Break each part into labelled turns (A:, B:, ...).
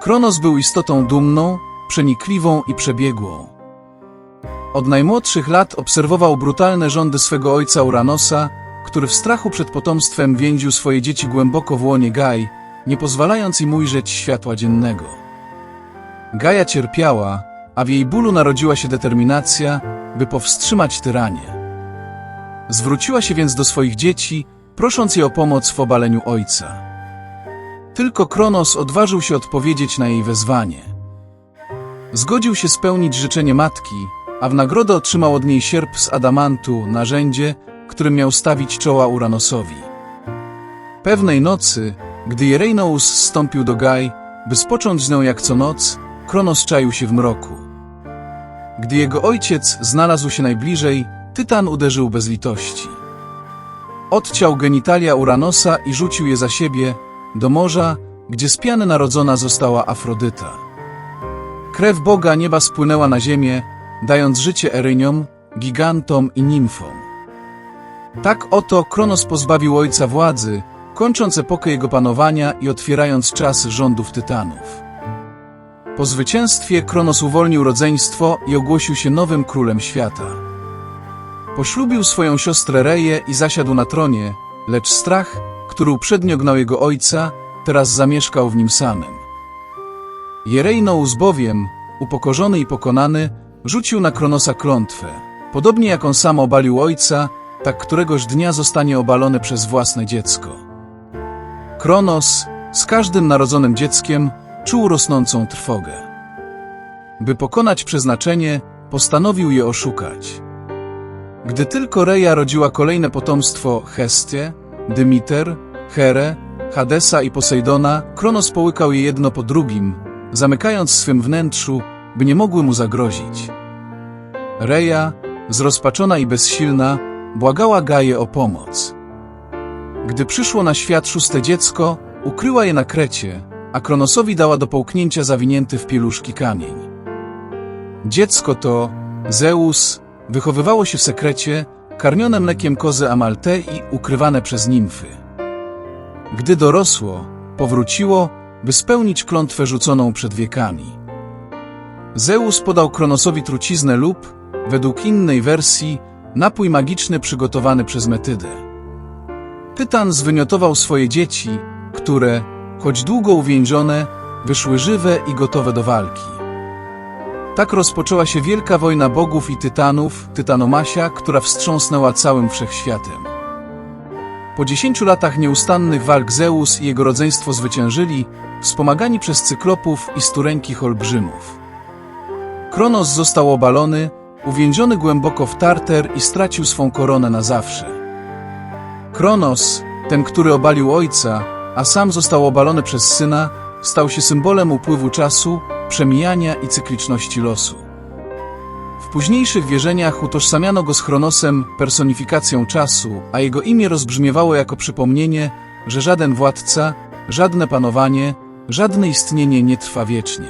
A: Kronos był istotą dumną, przenikliwą i przebiegłą. Od najmłodszych lat obserwował brutalne rządy swego ojca Uranosa, który w strachu przed potomstwem więził swoje dzieci głęboko w łonie Gai, nie pozwalając im ujrzeć światła dziennego. Gaja cierpiała, a w jej bólu narodziła się determinacja, by powstrzymać tyranię. Zwróciła się więc do swoich dzieci, prosząc je o pomoc w obaleniu ojca. Tylko Kronos odważył się odpowiedzieć na jej wezwanie. Zgodził się spełnić życzenie matki, a w nagrodę otrzymał od niej sierp z adamantu, narzędzie, którym miał stawić czoła Uranosowi. Pewnej nocy, gdy Jereinous zstąpił do Gai, by spocząć z nią jak co noc, Kronos czaił się w mroku. Gdy jego ojciec znalazł się najbliżej, Tytan uderzył bez litości. Odciął genitalia Uranosa i rzucił je za siebie, do morza, gdzie z piany narodzona została Afrodyta. Krew Boga nieba spłynęła na ziemię, dając życie Eryniom, gigantom i nimfom. Tak oto Kronos pozbawił ojca władzy, kończąc epokę jego panowania i otwierając czas rządów Tytanów. Po zwycięstwie Kronos uwolnił rodzeństwo i ogłosił się nowym królem świata. Poślubił swoją siostrę Reję i zasiadł na tronie, lecz strach, który uprzednio gnał jego ojca, teraz zamieszkał w nim samym. Jerejnous bowiem, upokorzony i pokonany, rzucił na Kronosa klątwę. Podobnie jak on sam obalił ojca, tak któregoś dnia zostanie obalony przez własne dziecko. Kronos, z każdym narodzonym dzieckiem, czuł rosnącą trwogę. By pokonać przeznaczenie, postanowił je oszukać. Gdy tylko Reja rodziła kolejne potomstwo Hestie, Dymiter, Here, Hadesa i Posejdona, Kronos połykał je jedno po drugim, zamykając w swym wnętrzu, by nie mogły mu zagrozić. Reja, zrozpaczona i bezsilna, błagała Gaję o pomoc. Gdy przyszło na świat szóste dziecko, ukryła je na krecie, a Kronosowi dała do połknięcia zawinięty w pieluszki kamień. Dziecko to, Zeus, wychowywało się w sekrecie, karmione mlekiem kozy Amalte i ukrywane przez nimfy. Gdy dorosło, powróciło, by spełnić klątwę rzuconą przed wiekami. Zeus podał Kronosowi truciznę lub, według innej wersji, napój magiczny przygotowany przez Metydę. Tytan zwymiotował swoje dzieci, które, choć długo uwięzione, wyszły żywe i gotowe do walki. Tak rozpoczęła się wielka wojna bogów i tytanów, Tytanomasia, która wstrząsnęła całym wszechświatem. Po dziesięciu latach nieustannych walk Zeus i jego rodzeństwo zwyciężyli, wspomagani przez cyklopów i stureńkich olbrzymów. Kronos został obalony, uwięziony głęboko w Tarter i stracił swą koronę na zawsze. Kronos, ten, który obalił ojca, a sam został obalony przez syna, stał się symbolem upływu czasu, przemijania i cykliczności losu. W późniejszych wierzeniach utożsamiano go z Chronosem, personifikacją czasu, a jego imię rozbrzmiewało jako przypomnienie, że żaden władca, żadne panowanie, żadne istnienie nie trwa wiecznie.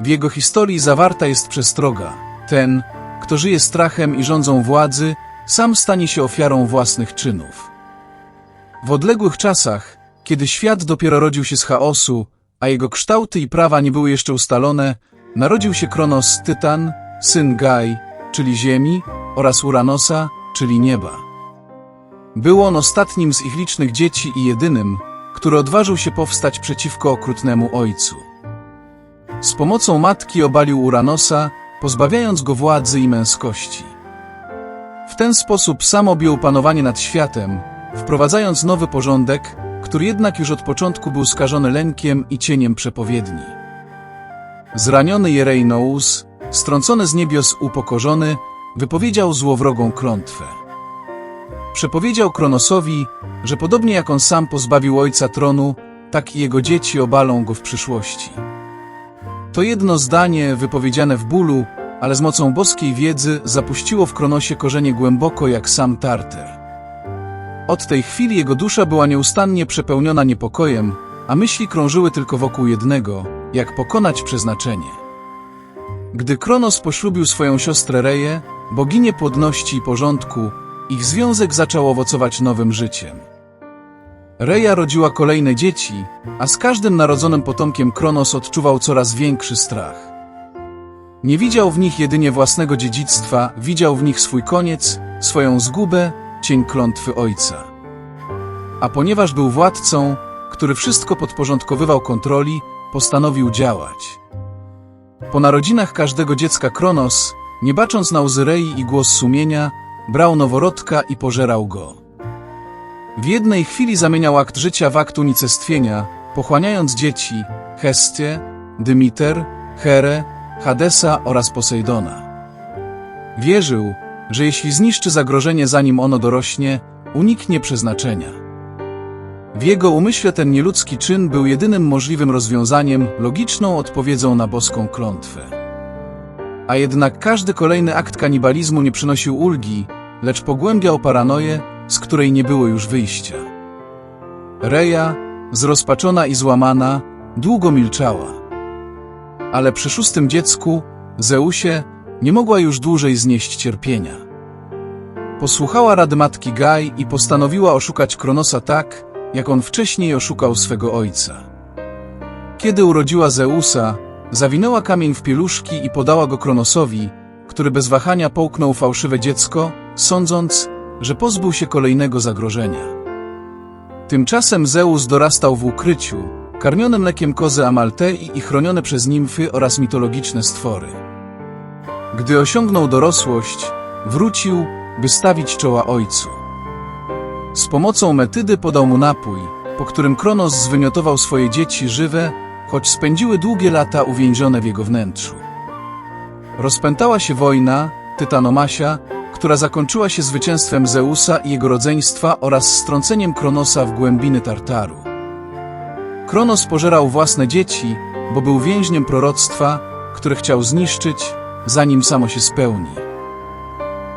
A: W jego historii zawarta jest przestroga. Ten, kto żyje strachem i rządzą władzy, sam stanie się ofiarą własnych czynów. W odległych czasach, kiedy świat dopiero rodził się z chaosu, a jego kształty i prawa nie były jeszcze ustalone, narodził się Kronos Tytan, syn Gai, czyli Ziemi, oraz Uranosa, czyli nieba. Był on ostatnim z ich licznych dzieci i jedynym, który odważył się powstać przeciwko okrutnemu ojcu. Z pomocą matki obalił Uranosa, pozbawiając go władzy i męskości. W ten sposób sam objął panowanie nad światem, wprowadzając nowy porządek, który jednak już od początku był skażony lękiem i cieniem przepowiedni. Zraniony Jereinous, strącony z niebios upokorzony, wypowiedział złowrogą klątwę. Przepowiedział Kronosowi, że podobnie jak on sam pozbawił ojca tronu, tak i jego dzieci obalą go w przyszłości. To jedno zdanie, wypowiedziane w bólu, ale z mocą boskiej wiedzy, zapuściło w Kronosie korzenie głęboko jak sam Tarter. Od tej chwili jego dusza była nieustannie przepełniona niepokojem, a myśli krążyły tylko wokół jednego, jak pokonać przeznaczenie. Gdy Kronos poślubił swoją siostrę Reję, boginię płodności i porządku, ich związek zaczął owocować nowym życiem. Reja rodziła kolejne dzieci, a z każdym narodzonym potomkiem Kronos odczuwał coraz większy strach. Nie widział w nich jedynie własnego dziedzictwa, widział w nich swój koniec, swoją zgubę, cień klątwy ojca. A ponieważ był władcą, który wszystko podporządkowywał kontroli, postanowił działać. Po narodzinach każdego dziecka Kronos, nie bacząc na łzy Rei i głos sumienia, brał noworodka i pożerał go. W jednej chwili zamieniał akt życia w akt unicestwienia, pochłaniając dzieci Hestię, Dymiter, Herę, Hadesa oraz Posejdona. Wierzył, że jeśli zniszczy zagrożenie zanim ono dorośnie, uniknie przeznaczenia. W jego umyśle ten nieludzki czyn był jedynym możliwym rozwiązaniem, logiczną odpowiedzią na boską klątwę. A jednak każdy kolejny akt kanibalizmu nie przynosił ulgi, lecz pogłębiał paranoję, z której nie było już wyjścia. Reja, zrozpaczona i złamana, długo milczała. Ale przy szóstym dziecku, Zeusie, nie mogła już dłużej znieść cierpienia. Posłuchała rady matki Gaj i postanowiła oszukać Kronosa tak, jak on wcześniej oszukał swego ojca. Kiedy urodziła Zeusa, zawinęła kamień w pieluszki i podała go Kronosowi, który bez wahania połknął fałszywe dziecko, sądząc, że pozbył się kolejnego zagrożenia. Tymczasem Zeus dorastał w ukryciu, karmiony mlekiem kozy Amaltei i chroniony przez nimfy oraz mitologiczne stwory. Gdy osiągnął dorosłość, wrócił, by stawić czoła ojcu. Z pomocą Metydy podał mu napój, po którym Kronos zwymiotował swoje dzieci żywe, choć spędziły długie lata uwięzione w jego wnętrzu. Rozpętała się wojna, Tytanomasia, która zakończyła się zwycięstwem Zeusa i jego rodzeństwa oraz strąceniem Kronosa w głębiny Tartaru. Kronos pożerał własne dzieci, bo był więźniem proroctwa, które chciał zniszczyć, zanim samo się spełni.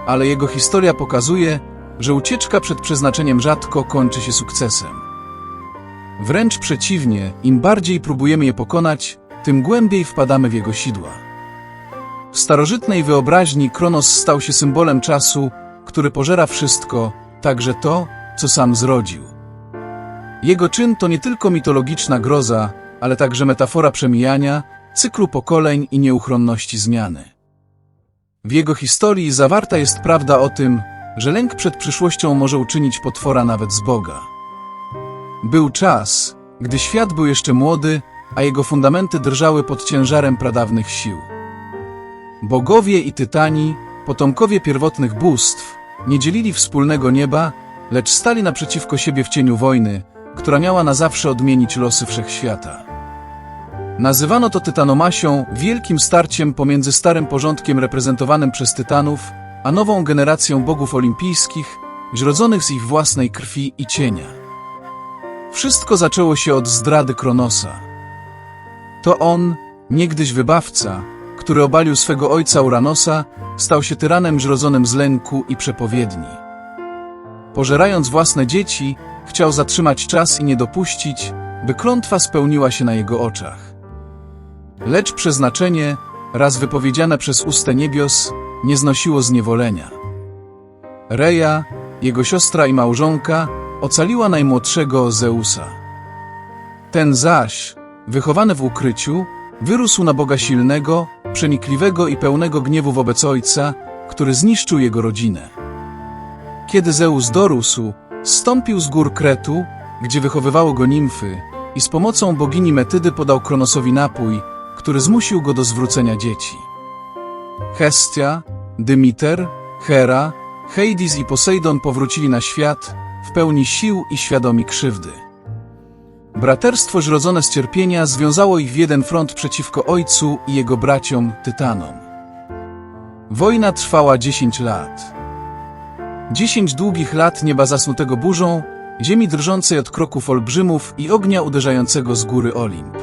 A: Ale jego historia pokazuje, że ucieczka przed przeznaczeniem rzadko kończy się sukcesem. Wręcz przeciwnie, im bardziej próbujemy je pokonać, tym głębiej wpadamy w jego sidła. W starożytnej wyobraźni Kronos stał się symbolem czasu, który pożera wszystko, także to, co sam zrodził. Jego czyn to nie tylko mitologiczna groza, ale także metafora przemijania, cyklu pokoleń i nieuchronności zmiany. W jego historii zawarta jest prawda o tym, że lęk przed przyszłością może uczynić potwora nawet z Boga. Był czas, gdy świat był jeszcze młody, a jego fundamenty drżały pod ciężarem pradawnych sił. Bogowie i tytani, potomkowie pierwotnych bóstw, nie dzielili wspólnego nieba, lecz stali naprzeciwko siebie w cieniu wojny, która miała na zawsze odmienić losy wszechświata. Nazywano to Tytanomasią, wielkim starciem pomiędzy starym porządkiem reprezentowanym przez Tytanów, a nową generacją bogów olimpijskich, zrodzonych z ich własnej krwi i cienia. Wszystko zaczęło się od zdrady Kronosa. To on, niegdyś wybawca, który obalił swego ojca Uranosa, stał się tyranem zrodzonym z lęku i przepowiedni. Pożerając własne dzieci, chciał zatrzymać czas i nie dopuścić, by klątwa spełniła się na jego oczach. Lecz przeznaczenie, raz wypowiedziane przez usta niebios, nie znosiło zniewolenia. Reja, jego siostra i małżonka, ocaliła najmłodszego Zeusa. Ten zaś, wychowany w ukryciu, wyrósł na Boga silnego, przenikliwego i pełnego gniewu wobec ojca, który zniszczył jego rodzinę. Kiedy Zeus dorósł, zstąpił z gór Kretu, gdzie wychowywało go nimfy, i z pomocą bogini Metydy podał Kronosowi napój, który zmusił go do zwrócenia dzieci. Hestia, Dymiter, Hera, Heidis i Posejdon powrócili na świat w pełni sił i świadomi krzywdy. Braterstwo zrodzone z cierpienia związało ich w jeden front przeciwko ojcu i jego braciom Tytanom. Wojna trwała dziesięć lat. Dziesięć długich lat nieba zasnutego burzą, ziemi drżącej od kroków olbrzymów i ognia uderzającego z góry Olimp.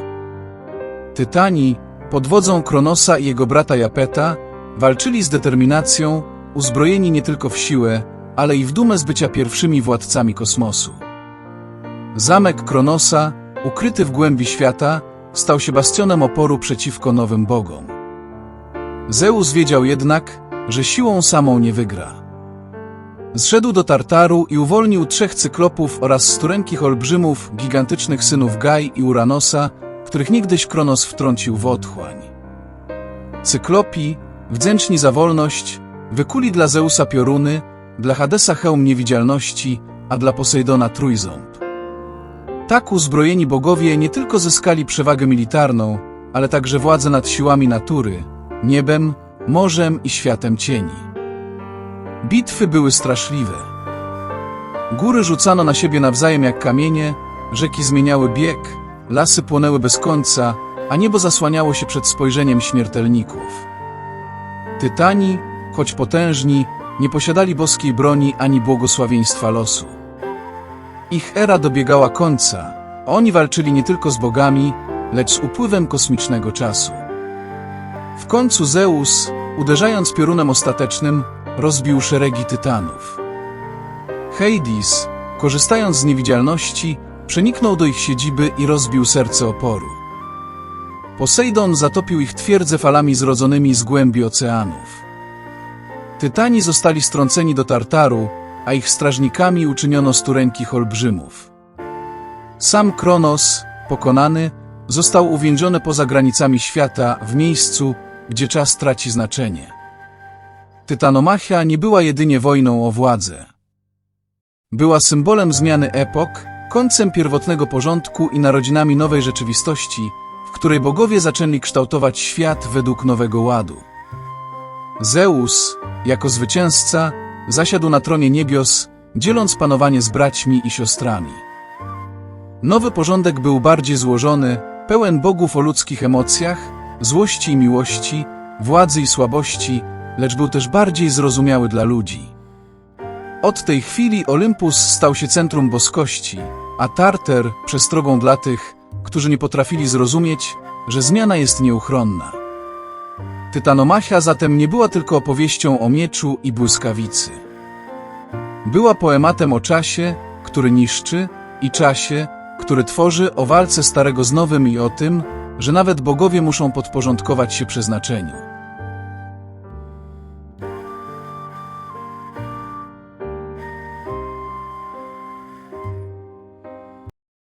A: Tytani, pod wodzą Kronosa i jego brata Japeta, walczyli z determinacją, uzbrojeni nie tylko w siłę, ale i w dumę z bycia pierwszymi władcami kosmosu. Zamek Kronosa, ukryty w głębi świata, stał się bastionem oporu przeciwko nowym bogom. Zeus wiedział jednak, że siłą samą nie wygra. Zszedł do Tartaru i uwolnił trzech cyklopów oraz sturenkich olbrzymów, gigantycznych synów Gaj i Uranosa, których niegdyś Kronos wtrącił w otchłań. Cyklopi, wdzięczni za wolność, wykuli dla Zeusa pioruny, dla Hadesa hełm niewidzialności, a dla Posejdona trójząb. Tak uzbrojeni bogowie nie tylko zyskali przewagę militarną, ale także władzę nad siłami natury, niebem, morzem i światem cieni. Bitwy były straszliwe. Góry rzucano na siebie nawzajem jak kamienie, rzeki zmieniały bieg, lasy płonęły bez końca, a niebo zasłaniało się przed spojrzeniem śmiertelników. Tytani, choć potężni, nie posiadali boskiej broni ani błogosławieństwa losu. Ich era dobiegała końca, a oni walczyli nie tylko z bogami, lecz z upływem kosmicznego czasu. W końcu Zeus, uderzając piorunem ostatecznym, rozbił szeregi tytanów. Hades, korzystając z niewidzialności, przeniknął do ich siedziby i rozbił serce oporu. Posejdon zatopił ich twierdzę falami zrodzonymi z głębi oceanów. Tytani zostali strąceni do Tartaru, a ich strażnikami uczyniono sturenkich olbrzymów. Sam Kronos, pokonany, został uwięziony poza granicami świata, w miejscu, gdzie czas traci znaczenie. Tytanomachia nie była jedynie wojną o władzę. Była symbolem zmiany epok, końcem pierwotnego porządku i narodzinami nowej rzeczywistości, której bogowie zaczęli kształtować świat według nowego ładu. Zeus, jako zwycięzca, zasiadł na tronie niebios, dzieląc panowanie z braćmi i siostrami. Nowy porządek był bardziej złożony, pełen bogów o ludzkich emocjach, złości i miłości, władzy i słabości, lecz był też bardziej zrozumiały dla ludzi. Od tej chwili Olympus stał się centrum boskości, a Tarter przestrogą dla tych, którzy nie potrafili zrozumieć, że zmiana jest nieuchronna. Tytanomachia zatem nie była tylko opowieścią o mieczu i błyskawicy. Była poematem o czasie, który niszczy, i czasie, który tworzy o walce starego z nowym i o tym, że nawet bogowie muszą podporządkować się przeznaczeniu.